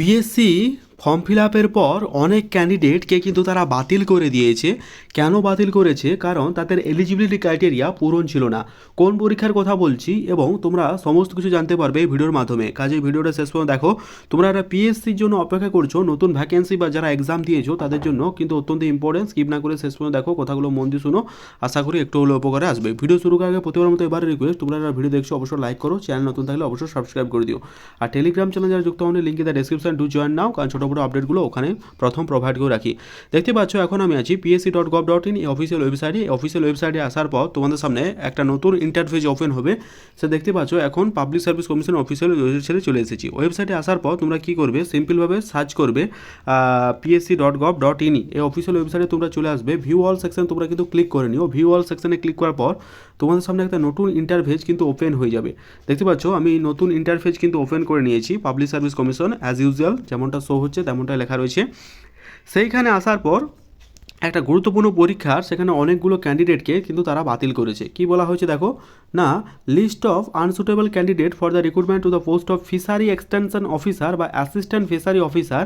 PSC form fill আপের পর অনেক ক্যান্ডিডেটকে কিন্তু তারা বাতিল করে দিয়েছে। কেন বাতিল করেছে? কারণ তাদের এলিজিবিলিটি ক্রাইটেরিয়া পূরণ ছিল না। কোন পরীক্ষার কথা বলছি এবং তোমরা সমস্ত কিছু জানতে পারবে এই ভিডিওর মাধ্যমে। কাজে ভিডিওটা শেষ পর্যন্ত দেখো। তোমরা একটা পিএসসির জন্য অপেক্ষা করছ, নতুন ভ্যাকেন্সি বা যারা এক্সাম দিয়েছ, তাদের জন্য কিন্তু অত্যন্ত ইম্পর্টেন্ট স্কিপ না করে শেষ পর্যন্ত দেখো কথাগুলো মন দিয়ে শুনো। আশা করি একটু হলেও উপকারে আসবে। ভিডিও শুরু করার আগে প্রতিবার মতো এবারে রিকোয়েস্ট তোমরা ভিডিও দেখছ, অবশ্যই লাইক করো। চ্যানেল নতুন থাকলে অবশ্যই সাবস্ক্রাইব করে দিও। আর টেলিগ্রাম চ্যানেল যারা যুক্ত হন লিঙ্কে the description to join now কারণ ছোটো বড়ো আপডেটগুলো ওখানে প্রথম প্রোভাইড করে রাখি। দেখতে পাচ্ছ, এখন আমি আছি PSC dot gov dot in এই অফিসিয়াল ওয়েবসাইটে এই অফিসিয়াল ওয়েবসাইটে আসার পর তোমাদের সামনে একটা নতুন ইন্টারফেস ওপেন হবে। সে দেখতে পাচ্ছ, এখন পাবলিক সার্ভিস কমিশন অফিসিয়াল ওয়েবসাইটে চলে এসেছি। ওয়েবসাইটে আসার পর তোমরা কী করবে? সিম্পলভাবে সার্চ করবে PSC dot gov dot in এই অফিসিয়াল ওয়েবসাইটে তোমরা চলে আসবে। ভিউ অল সেকশন তোমরা কিন্তু ক্লিক করে নিও। ভিউ অল সেকশনে ক্লিক করার পর তোমাদের সামনে একটা নতুন ইন্টারফেস কিন্তু ওপেন হয়ে যাবে। দেখতে পাচ্ছ, আমি নতুন ইন্টারফেস কিন্তু ওপেন করে নিয়েছি public service commission as usual যেমনটা শো হচ্ছে। তেমনটাই লেখা রয়েছে। সেইখানে আসার পর একটা গুরুত্বপূর্ণ পরীক্ষার সেখানে অনেকগুলো ক্যান্ডিডেটকে কিন্তু তারা বাতিল করেছে। কি বলা হয়েছে দেখো? না list of unsuitable candidate for the recruitment to the post of fishery extension officer বা assistant fishery officer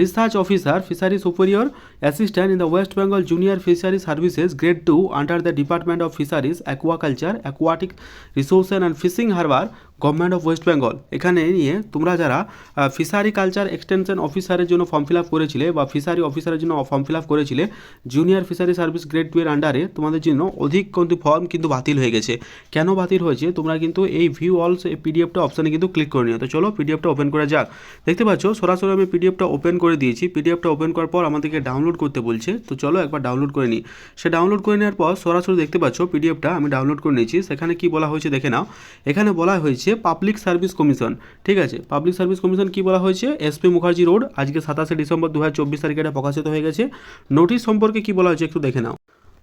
research officer fishery superior assistant in the West Bengal junior fishery services grade two under the department of fisheries aquaculture aquatic resources and fishing harbour government of West Bengal এখানে নিয়ে তোমরা যারা fishery culture extension অফিসারের জন্য form fill up করেছিলে বা fishery অফিসারের জন্য ফর্ম ফিল আপ করেছিলে junior fishery service grade two এর আন্ডারে তোমাদের জন্য অধিক কিন্তু ফর্ম কিন্তু বাতিল হয়ে গেছে। কেন বাতিল হয়েছে? তোমরা কিন্তু এই ভিউ অলস এই পিডিএফটা অপশানে কিন্তু ক্লিক করে নিও। তো চলো পিডিএফটা ওপেন করা যাক। দেখতে পাচ্ছ, সরাসরি আমি পিডিএফটা ওপেন করে দিয়েছি। পিডিএফটা ওপেন করার পর আমাদেরকে ডাউনলোড করতে বলছে। তো চলো একবার ডাউনলোড করে নিই। সে ডাউনলোড করে নেওয়ার পর সরাসরি দেখতে পাচ্ছ পিডিএফটা আমি ডাউনলোড করে নিয়েছি। সেখানে কি বলা হয়েছে দেখে নাও। এখানে বলা হয়েছে পাবলিক সার্ভিস কমিশন ঠিক আছে? পাবলিক সার্ভিস কমিশন কি বলা হয়েছে? এসপি মুখার্জি রোড আজকে সাতাশে ডিসেম্বর দু হাজার চব্বিশ তারিখে এটা প্রকাশিত হয়ে গেছে। নোটিশ সম্পর্কে কি বলা হয়েছে একটু দেখে নাও।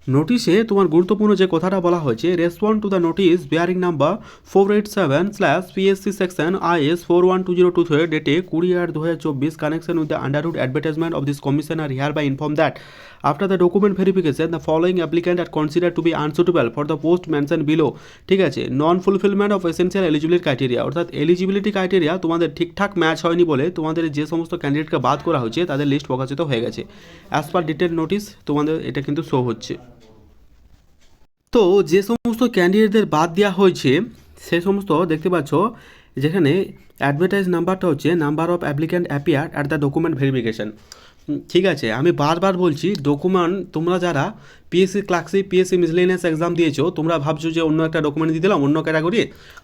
নোটিশে তোমার গুরুত্বপূর্ণ যে কথাটা বলা হয়েছে respond to the notice bearing number four eight seven slash PSC section IS four one two zero two three ডেটে কুড়ি আট দু হাজার চব্বিশ connection with the underwood advertisement of this commission are hereby inform that after the document verification the following applicant are consider to be unsuitable for the post mention below ঠিক আছে non fulfilment of essential eligibility criteria অর্থাৎ eligibility criteria তোমাদের ঠিকঠাক match হয়নি বলে তোমাদের যে সমস্ত ক্যান্ডিডেটকে বাদ করা হয়েছে, তাদের লিস্ট প্রকাশিত হয়ে গেছে। অ্যাজ পার ডিটেল নোটিস তোমাদের এটা কিন্তু শো হচ্ছে। তো যে সমস্ত ক্যান্ডিডেটদের বাদ দেওয়া হয়েছে, সে সমস্ত দেখতে পাচ্ছ, যেখানে অ্যাডভার্টাইজ নাম্বারটা হচ্ছে number of applicant appear at the document verification ঠিক আছে, আমি বারবার বলছি ডকুমেন্ট তোমরা যারা পিএসসি ক্লাসি পিএসসি মিসলেনিয়াস এক্সাম দিয়েছ, তোমরা ভাবছ যে অন্য একটা ডকুমেন্ট দিয়ে দিলাম অন্য ক্যাটাগরি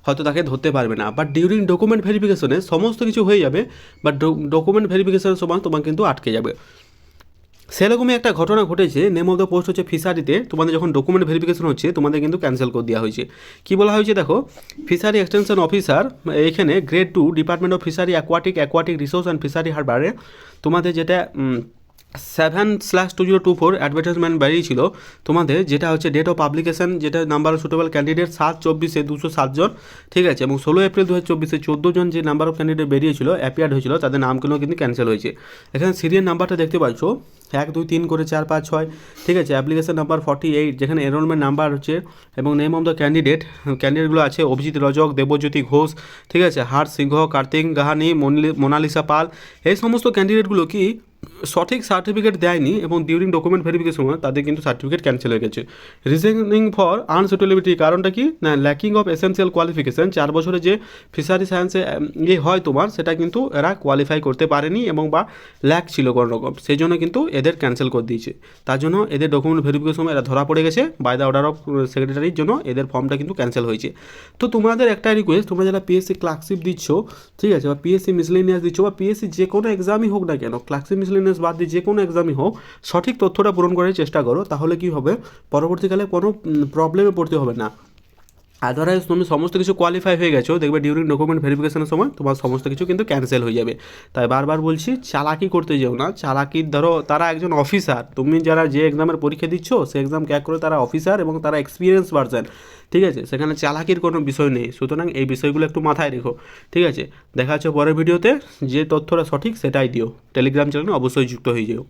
হয়তো তাকে ধরতে পারবে না। বাট ডিউরিং ডকুমেন্ট ভেরিফিকেশনে সমস্ত কিছু হয়ে যাবে বাট ডকুমেন্ট ভেরিফিকেশনের সময় তোমার কিন্তু আটকে যাবে। সেরকমই একটা ঘটনা ঘটেছে। নেম অফ দ্য পোস্ট হচ্ছে ফিশারিতে। তোমাদের যখন ডকুমেন্ট ভেরিফিকেশন হচ্ছে, তোমাদের কিন্তু ক্যান্সেল করে দেওয়া হয়েছে। কি বলা হয়েছে দেখো? ফিশারি এক্সটেনশন অফিসার এখানে grade two department of fishery aquatic aquatic resource and fishery হারবারে তোমাদের যেটা seven slash two zero two four advertisement বেরিয়েছিল তোমাদের যেটা হচ্ছে ডেট অফ পাবলিকেশন যেটা নাম্বার অফ সুটেবল ক্যান্ডিডেট সাত, চব্বিশে দুশো সাতজন ঠিক আছে? এবং ষোলো এপ্রিল দু হাজার চব্বিশে চোদ্দ জন যে নাম্বার অফ ক্যান্ডিডেট বেরিয়েছিল অ্যাপিয়ার্ড হয়েছিল, তাদের নামগুলো কিন্তু ক্যান্সেল হয়েছে। এখানে সিরিয়াল নাম্বারটা দেখতে পাচ্ছ, এক, দুই, তিন করে চার, পাঁচ, ছয়, ঠিক আছে? অ্যাপ্লিকেশন নাম্বার ফর্টি এইট যেখানে এনরোলমেন্ট নাম্বার হচ্ছে এবং নেম অফ দ্য ক্যান্ডিডেট ক্যান্ডিডেটগুলো আছে অভিজিৎ রজক, দেবজ্যোতি ঘোষ, ঠিক আছে? হার সিংহ, কার্তিক গাহানি মোনালিসা পাল, এই সমস্ত ক্যান্ডিডেটগুলো কি সঠিক সার্টিফিকেট দেয়নি এবং ডিউরিং ডকুমেন্ট ভেরিফিকেশন তাদের কিন্তু সার্টিফিকেট ক্যান্সেল হয়ে গেছে। রিজনিং ফর আনসুটেবিলিটি কারণটা কি? না ল্যাকিং অফ এসেন্সিয়াল কোয়ালিফিকেশন চার বছরে যে ফিশারি সায়েন্সে ইয়ে হয় তোমার, সেটা কিন্তু এরা কোয়ালিফাই করতে পারেনি এবং বা ল্যাক ছিল কোনো রকম সেই জন্য কিন্তু এদের ক্যান্সেল করে দিয়েছে। তার জন্য এদের ডকুমেন্ট ভেরিফিকেশন এরা ধরা পড়ে গেছে। বাই দ্য অর্ডার অফ সেক্রেটারির জন্য এদের ফর্মটা কিন্তু ক্যান্সেল হয়েছে। তো তোমাদের একটা রিকোয়েস্ট তোমরা যারা পিএসসি ক্লার্কশিপ দিচ্ছ, ঠিক আছে, বা পিএসসি মিসলেনিয়াস দিচ্ছ, বা পিএসসি যে কোনো এক্সামই হোক না কেন ক্লার্কশিপ মিসলেনিয়াস বাদ দিয়ে যে কোনো এক্সামই হোক, সঠিক তথ্যটা পূরণ করার চেষ্টা করো, তাহলে কি হবে? পরবর্তীকালে কোনো প্রবলেমে পড়তে হবে না। আদারওয়াইজ তুমি সমস্ত কিছু কোয়ালিফাই হয়ে গেছো। দেখবে ডিউরিং ডকুমেন্ট ভেরিফিকেশনের সময় তোমার সমস্ত কিছু কিন্তু ক্যান্সেল হয়ে যাবে। তাই বারবার বলছি, চালাকি করতে যেও না। চালাকি, ধরো, তারা একজন অফিসার তুমি যারা যে এক্সামের পরীক্ষা দিচ্ছ, সে এক্সাম ক্যাক করে তারা অফিসার এবং তারা এক্সপিরিয়েন্স পারসন ঠিক আছে? সেখানে চালাকির কোনো বিষয় নেই। সুতরাং এই বিষয়গুলো একটু মাথায় রেখো, ঠিক আছে? দেখা হচ্ছে পরের ভিডিওতে যে তথ্যটা সঠিক, সেটাই দিও। টেলিগ্রাম চ্যানেলে অবশ্যই যুক্ত হয়ে যেও।